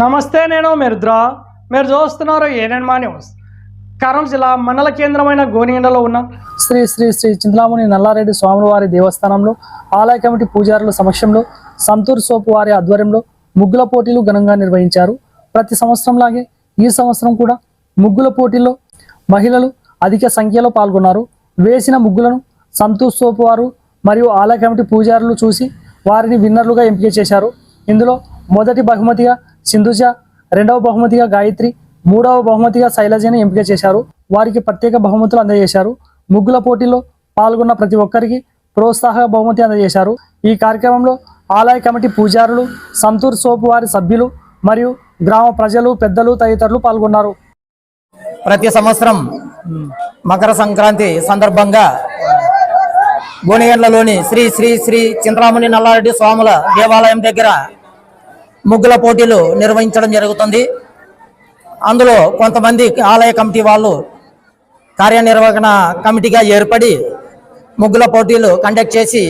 నమస్తే నేను మిరుద్రా. మీరు చూస్తున్నారు ఏనన్మా న్యూస్ కరం జిల్లా మండల కేంద్రమైన గోనిగండలో ఉన్న శ్రీ శ్రీ శ్రీ చింతలాముని నల్లారెడ్డి స్వామివారి దేవస్థానంలో ఆలయ కమిటీ పూజారుల సమక్షంలో సంతూర్ సోపు వారి ఆధ్వర్యంలో ముగ్గుల పోటీలు ఘనంగా నిర్వహించారు. ప్రతి సంవత్సరంలాగే ఈ సంవత్సరం కూడా ముగ్గుల పోటీల్లో మహిళలు అధిక సంఖ్యలో పాల్గొన్నారు. వేసిన ముగ్గులను సంతూర్ సోపు వారు మరియు ఆలయ కమిటీ పూజారులు చూసి వారిని విన్నర్లుగా ఎంపిక చేశారు. ఇందులో మొదటి బహుమతిగా సింధుజ రెండవ బహుమతిగా గాయత్రి మూడవ బహుమతిగా శైలజని ఎంపిక చేశారు. వారికి ప్రత్యేక బహుమతులు అందజేశారు. ముగ్గుల పోటీలో పాల్గొన్న ప్రతి ఒక్కరికి ప్రోత్సాహక బహుమతి అందజేశారు. ఈ కార్యక్రమంలో ఆలయ కమిటీ పూజారులు సంతూర్ సోపు వారి సభ్యులు మరియు గ్రామ ప్రజలు పెద్దలు తదితరులు పాల్గొన్నారు. ప్రతి సంవత్సరం మకర సంక్రాంతి సందర్భంగా గోనిగండ్లలోని శ్రీ శ్రీ శ్రీ చింతరాముని నల్లారెడ్డి స్వాముల దేవాలయం దగ్గర ముగ్గుల పోటీలు నిర్వహించడం జరుగుతుంది. అందులో కొంతమంది ఆలయ కమిటీ వాళ్ళు కార్యనిర్వహణ కమిటీగా ఏర్పడి ముగ్గుల పోటీలు కండక్ట్ చేసి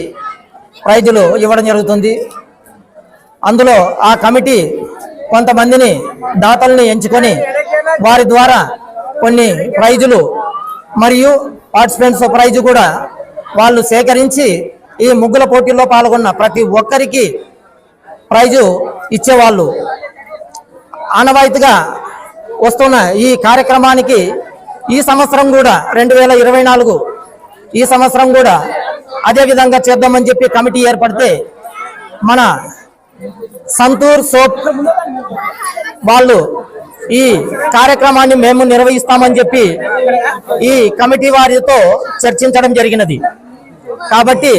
ప్రైజులు ఇవ్వడం జరుగుతుంది. అందులో ఆ కమిటీ కొంతమందిని దాతల్ని ఎంచుకొని వారి ద్వారా కొన్ని ప్రైజులు మరియు పార్టిసిపెంట్స్ ప్రైజు కూడా వాళ్ళు సేకరించి ఈ ముగ్గుల పోటీల్లో పాల్గొన్న ప్రతి ఒక్కరికి ప్రైజు ఇచ్చేవాళ్ళు. ఆనవాయితీగా వస్తున్న ఈ కార్యక్రమానికి ఈ సంవత్సరం కూడా రెండు వేల ఇరవై నాలుగు ఈ సంవత్సరం కూడా అదేవిధంగా చేద్దామని చెప్పి కమిటీ ఏర్పడితే మన సంతూర్ సోప్ వాళ్ళు ఈ కార్యక్రమాన్ని మేము నిర్వహిస్తామని చెప్పి ఈ కమిటీ వారితో చర్చించడం జరిగినది. కాబట్టి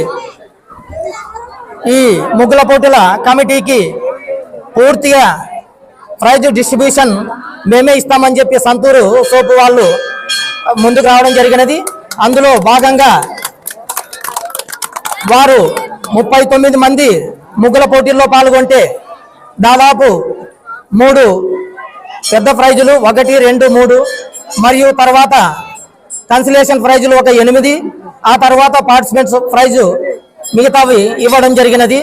ఈ ముగ్గుల పోటీల కమిటీకి పూర్తిగా ప్రైజ్ డిస్ట్రిబ్యూషన్ మేమే ఇస్తామని చెప్పి సంతూరు సోపు వాళ్ళు ముందుకు రావడం జరిగినది. అందులో భాగంగా వారు ముప్పై తొమ్మిది మంది ముగ్గుల పోటీల్లో పాల్గొంటే దాదాపు మూడు పెద్ద ప్రైజులు ఒకటి రెండు మూడు మరియు తర్వాత కన్సిలేషన్ ప్రైజులు ఒక ఎనిమిది. ఆ తర్వాత పార్టిసిపెంట్స్ ప్రైజు మిగతావి ఇవ్వడం జరిగినది.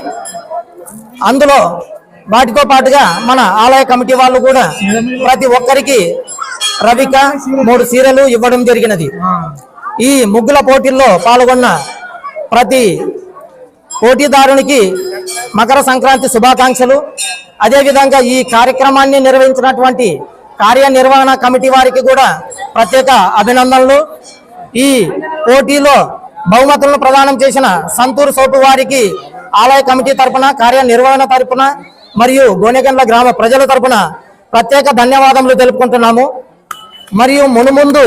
అందులో వాటితో పాటుగా మన ఆలయ కమిటీ వాళ్ళు కూడా ప్రతి ఒక్కరికి రవిక మూడు సీరలు ఇవ్వడం జరిగినది. ఈ ముగ్గుల పోటీల్లో పాల్గొన్న ప్రతి పోటీదారునికి మకర సంక్రాంతి శుభాకాంక్షలు. అదేవిధంగా ఈ కార్యక్రమాన్ని నిర్వహించినటువంటి కార్యనిర్వహణ కమిటీ వారికి కూడా ప్రత్యేక అభినందనలు. ఈ పోటీలో బహుమతులను ప్రదానం చేసిన సంతూరు సోపు వారికి ఆలయ కమిటీ తరపున కార్యనిర్వహణ తరఫున మరియు గోనెగండ్ల గ్రామ ప్రజల తరపున ప్రత్యేక ధన్యవాదములు తెలుపుకుంటున్నాము. మరియు మునుముందు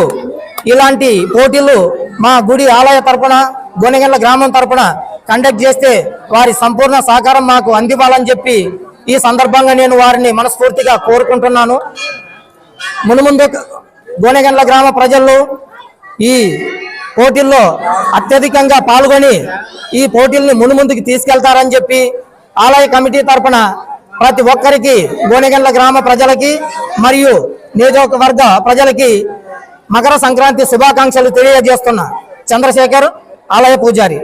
ఇలాంటి పోటీలు మా గుడి ఆలయ తరపున గోనెగండ్ల గ్రామం తరపున కండక్ట్ చేస్తే వారి సంపూర్ణ సహకారం మాకు అందివ్వాలని చెప్పి ఈ సందర్భంగా నేను వారిని మనస్ఫూర్తిగా కోరుకుంటున్నాను. మునుముందు గోనెగండ్ల గ్రామ ప్రజలు ఈ పోటీల్లో అత్యధికంగా పాల్గొని ఈ పోటీల్ని మునుముందుకు తీసుకెళ్తారని చెప్పి ఆలయ కమిటీ తరపున ప్రతి ఒక్కరికి గోనెగండ్ల గ్రామ ప్రజలకి మరియు నియోజకవర్గ ప్రజలకి మకర సంక్రాంతి శుభాకాంక్షలు తెలియజేస్తున్నా చంద్రశేఖర్ ఆలయ పూజారి.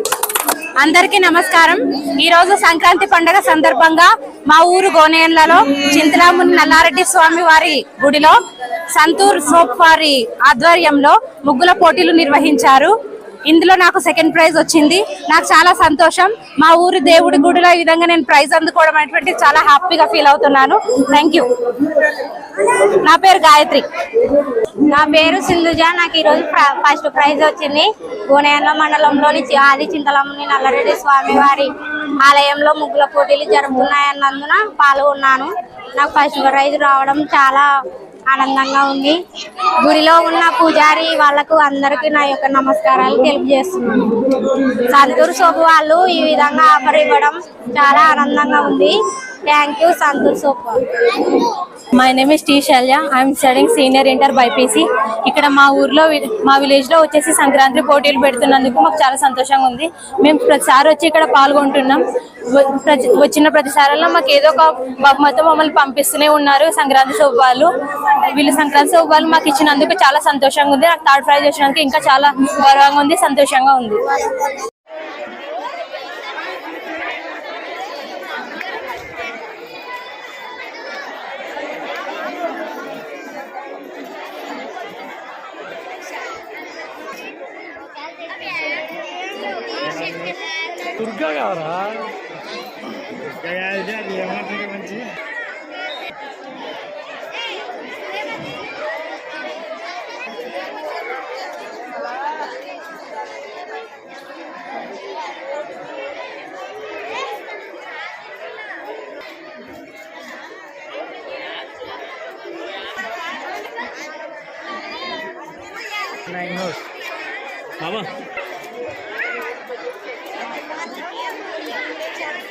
అందరికీ నమస్కారం. ఈ రోజు సంక్రాంతి పండుగ సందర్భంగా మా ఊరు గోనేన్లలో చింతలాముని నల్లారెడ్డి స్వామి వారి గుడిలో సంతూర్ సోప్ వారి ఆధ్వర్యంలో ముగ్గుల పోటీలు నిర్వహించారు. ఇందులో నాకు సెకండ్ ప్రైజ్ వచ్చింది. నాకు చాలా సంతోషం. మా ఊరి దేవుడి గుడిలో ఈ విధంగా నేను ప్రైజ్ అందుకోవడం అనేటువంటి చాలా హ్యాపీగా ఫీల్ అవుతున్నాను. థ్యాంక్ యూ నా పేరు గాయత్రి. నా పేరు సింధుజ. నాకు ఈరోజు ఫస్ట్ ప్రైజ్ వచ్చింది. గోనేల మండలంలోని ఆది చింతలమ్మని నల్లరెడ్డి స్వామివారి ఆలయంలో ముగ్గుల పోటీలు జరుపుతున్నాయన్నందున పాల్గొన్నాను. నాకు ఫస్ట్ ప్రైజ్ రావడం చాలా ఆనందంగా ఉంది. గుడిలో ఉన్న పూజారి వాళ్ళకు అందరికీ నా యొక్క నమస్కారాలు తెలియజేస్తున్నాను. సంతూర్ సోపు వాళ్ళు ఈ విధంగా ఆఫర్ ఇవ్వడం చాలా ఆనందంగా ఉంది. Thank you Santoor soap my name is T Shalya I'm studying senior inter BiPC ఇక్కడ మా ఊర్లో వి- మా విలేజ్లో వచ్చేసి సంక్రాంతి పోటీలు పెడుతున్నందుకు మాకు చాలా సంతోషంగా ఉంది. మేము ప్రతిసారి వచ్చి ఇక్కడ పాల్గొంటున్నాం. వచ్చిన ప్రతిసారిలో మాకు ఏదో ఒక బహుమతి మమ్మల్ని పంపిస్తూనే ఉన్నారు సంక్రాంతి శుభాలు. వీళ్ళు సంక్రాంతి శుభాలు మాకు ఇచ్చినందుకు చాలా సంతోషంగా ఉంది. నాకు థర్డ్ ప్రైజ్ వచ్చినందుకు ఇంకా చాలా గౌరవంగా ఉంది సంతోషంగా ఉంది. Thank you. దుర్గా కావరా